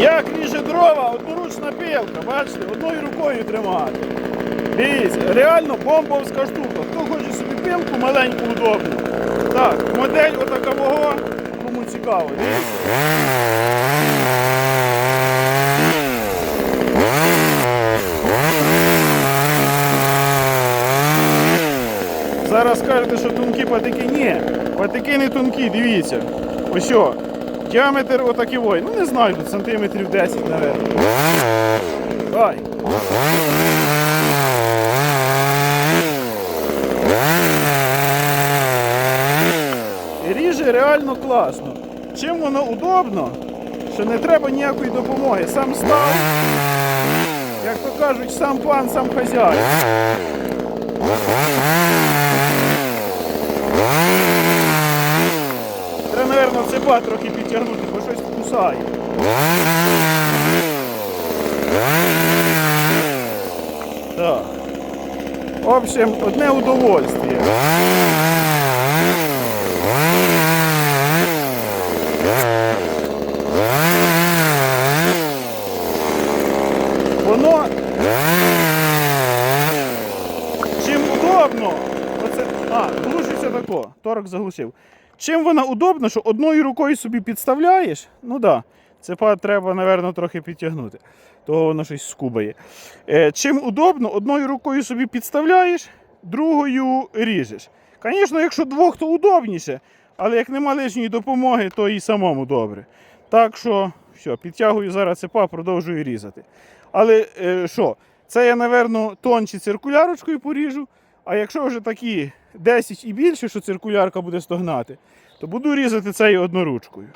Як ріже дрова, одноручна пилка, бачите, одною рукою тримати. Дивіться, реально бомбовська штука. Хто хоче собі пилку маленьку удобну. Так, модель отакого, кому цікаво. Дивіться. Зараз кажете, що тонкі патики. Ні, патики не тонкі, дивіться. Ось. Діаметр отакий. ой. Ну не знаю, сантиметрів 10, мабуть. Ай. Ріже реально класно. Чим воно удобно, що не треба ніякої допомоги. Сам став, як то кажуть, сам пан, сам хазяїн. Треба, трохи підтягнути, бо щось кусає. Так. Общем, одне удовольствие. Воно чим удобно, оце, а, глушиться тако, торок заглушив. Чим вона удобна, що одною рукою собі підставляєш, ну да, цепа треба, напевно, трохи підтягнути, того воно щось скубає. Е, чим удобно, одною рукою собі підставляєш, другою ріжеш. Звісно, якщо двох, то удобніше, але як нема лишньої допомоги, то і самому добре. Так що, все, підтягую зараз цепа, продовжую різати. Але е, що, це я, напевно, тонче циркулярочкою поріжу. А якщо вже такі 10 і більше, що циркулярка буде стогнати, то буду різати і одноручкою.